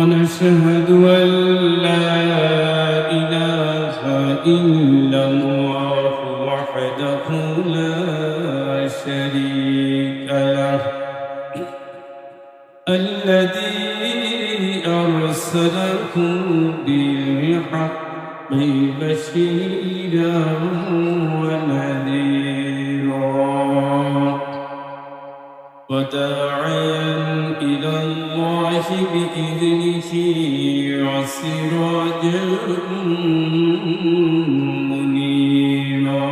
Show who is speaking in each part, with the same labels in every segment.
Speaker 1: ونشهد أن لا إله إلا الله وحده لا شريك له. الذي أرسله بالحق بشيرا ونذيرا وداعيا الله بإذنه وسراجا منيرا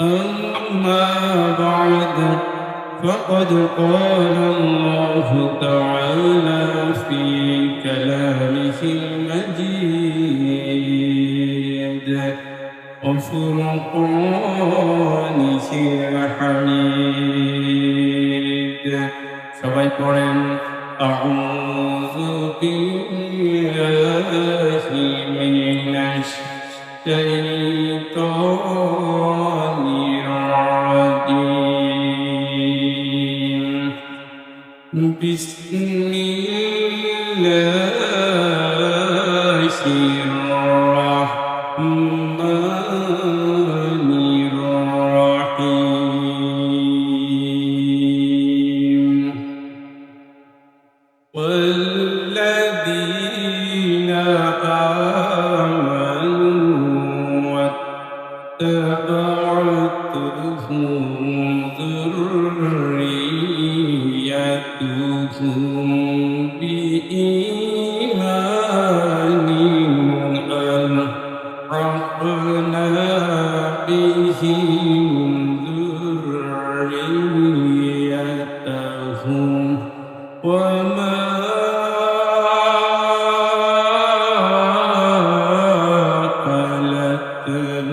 Speaker 1: أما بعد فقد قال الله تعالى في كلامه المجيد وفرقانه الحميد সবাই পড়েন أعوذ بالله من الشيطان الرجيم بسم الله والذي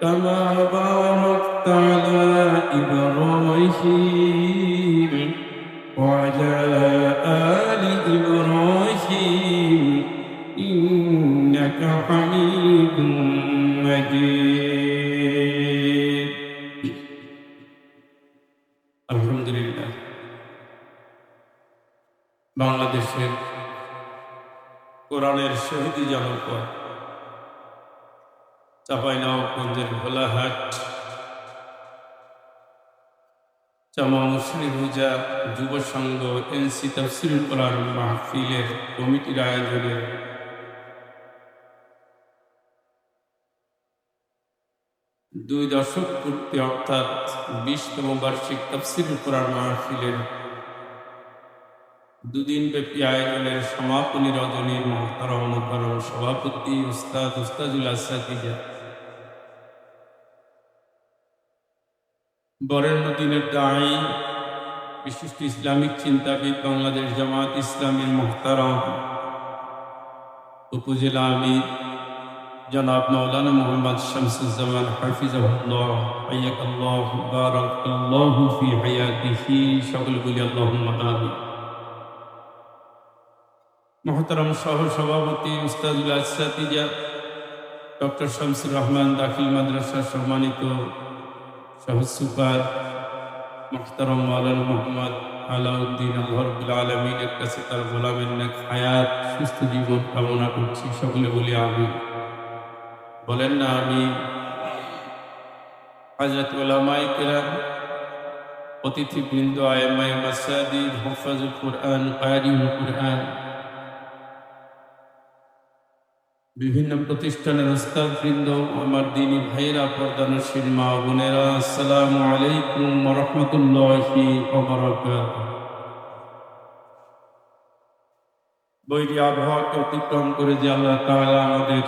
Speaker 1: كما باركت على إبراهيم وعلى آل إبراهيم إنك حميد مجيد الحمد لله বাংলাদেশের কোরআনের শহীদি জনপদ চাপাইনবাবগঞ্জের ভোলাহাট মুসলিম হুজা যুব সংঘ, এনসি তফসিল করার মাহফিলের কমিটির আয়োজনে। দুই দশক পূর্তি অর্থাৎ বিশতম বার্ষিক তফসিল করার মাহফিলের দুদিন ব্যাপী আয়োজনের সমাপনী রজনীর মহতারম মহতারম সভাপতি, উস্তাদ উস্তাজুল আসাদিজা বরেণ্য দিনের দায়ী, বিশিষ্ট ইসলামিক চিন্তাবিদ বাংলাদেশ জামাত ইসলামীর মহতারম, উপজেলা আমির জনাব মৌলানা মোহাম্মদ শামসুজ্জামান হাফিজাহুল্লাহ হাইয়াকাল্লাহ বারাকাল্লাহু ফি হায়াতিহি সকল বলি আল্লাহুম্মা আমিন। মহতারাম সহ সভাপতি উস্তাদুল আসাতিজা ডক্টর শামসুর রহমান দাখিল মাদ্রাসার সম্মানিত সহ সুপার মহতারম মালান মোহাম্মদ আলাউদ্দিন আল্লাহরবুল আলমিনের কাছে তার গোলামের নেক সুস্থ জীবন কামনা করছি। সকলে বলি আমি বলেন না আমি হাজরত ওলামাই কেরাম, অতিথিবৃন্দ আয়মায় মাসাদিদ হফাজুল কোরআন কারিউল কোরআন বিভিন্ন প্রতিষ্ঠানের ওস্তাদ বৃন্দ আমার দিনী ভাইরা পর্দানশীল মা বোনেরা, আসসালামু আলাইকুম রহমতুল্লাহি বৈরী আবহাওয়াকে অতিক্রম করে যে আল্লাহ তাআলা আমাদের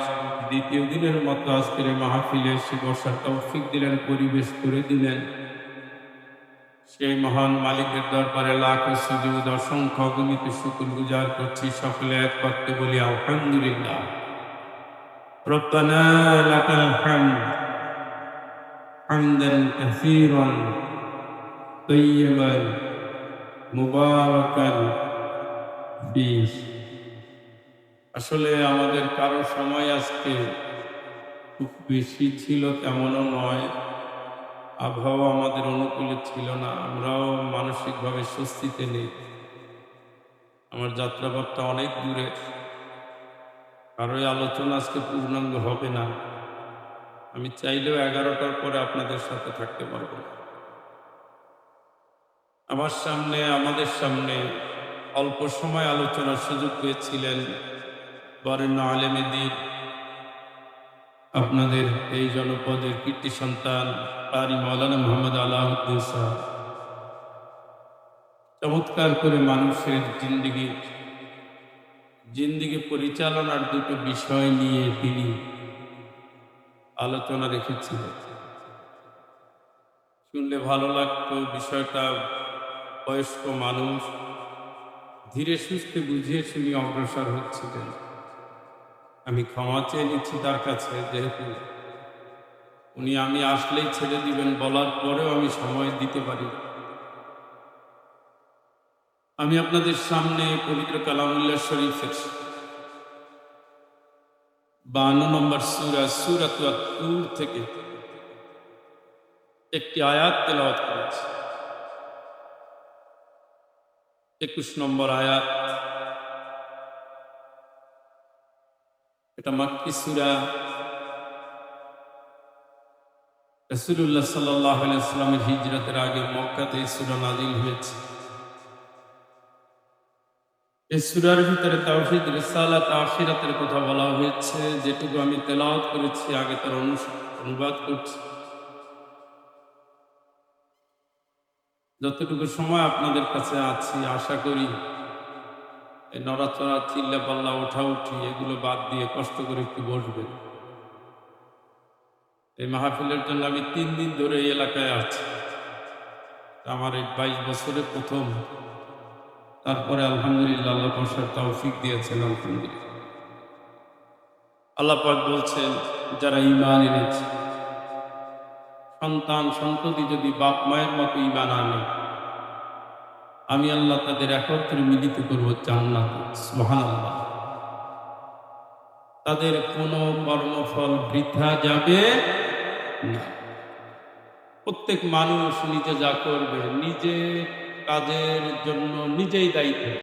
Speaker 1: দ্বিতীয় দিনের মতো আজকের মাহফিলে এসে বসার তৌফিক দিলেন, পরিবেশ করে দিলেন। সেই মহান মালিকের দরবারে লাখ সুযোগ অসংখ্য অগণিত শুকুর গুজার করছি, সকলে এক পক্ষে বলি আলহামদুলিল্লাহ। ربنا لك الحمد حمدا كثيرا طيبا مباركا فيه আসলে আমাদের কারো সময় আজকে খুব বেশি ছিল তেমনও নয় আবহাওয়া আমাদের অনুকূলে ছিল না আমরাও মানসিকভাবে স্বস্তিতে নেই আমার যাত্রাপথটা অনেক দূরে কারও এই আলোচনা আজকে পূর্ণাঙ্গ হবে না। আমি চাইলেও এগারোটার পরে আপনাদের সাথে থাকতে পারব না। আমার সামনে, আমাদের সামনে অল্প সময় আলোচনার সুযোগ পেয়েছিলেন বরেণ্য আলেমেদিন আপনাদের এই জনপদের কীর্তি সন্তান পারি মৌলানা মোহাম্মদ আলাউদ্দিন সাহ চমৎকার করে মানুষের জিন্দিগি জিন্দিগি পরিচালনার দুটো বিষয় নিয়ে তিনি আলোচনা রেখেছিলেন। শুনলে ভালো লাগতো বিষয়টা, বয়স্ক মানুষ ধীরে সুস্থে বুঝিয়ে শুনি অগ্রসর হচ্ছিলেন। আমি ক্ষমা চেয়ে নিচ্ছি তার কাছে, যেহেতু উনি আমি আসলেই ছেড়ে দিবেন বলার পরেও আমি সময় দিতে পারি। আমি আপনাদের সামনে পবিত্র কালামুল্লাহ শরীফের বান্ন নম্বর সুরা সুরাত থেকে একটি আয়াত তেলাওয়াত করেছি। একুশ নম্বর আয়াত। এটা মাক্কি সুরা। রসুল্লাহ সাল্লাহ ইসলামের হিজরতের আগে মক্কাতে সুরা নাজিল হয়েছে। এই সুরার ভিতরে তাওহিদ, রিসালাত, আখিরাতের কথা বলা হয়েছে, যেটুকু আমি তেলাওয়াত করেছি, আগে তার অনুবাদ করছি। যতটুকু সময় আপনাদের কাছে আছি, আশা করি এই নড়াচড়া চিল্লা পাল্লা ওঠা উঠি এগুলো বাদ দিয়ে কষ্ট করে একটু বসবেন। এই মাহফিলের জন্য আমি তিন দিন ধরে এই এলাকায় আছি। আমার এই বাইশ বছরে প্রথম তারপরে আলহামদুলিল্লাহ আল্লাহ বসার তৌফিক দিয়েছেন, আলহামদুলিল্লাহ। আল্লাহ পাক বলছেন, যারা ইমান এনেছে, সন্তান সন্ততি যদি বাপ মায়ের মতো ইমান আনে, আমি আল্লাহ তাদের একত্রে মিলিত করব জান্নাত সুবহান আল্লাহ তাদের কোনো কর্মফল বৃথা যাবে না। প্রত্যেক মানুষ নিজে যা করবে, নিজে কাজের জন্য নিজেই দায়িত্ব।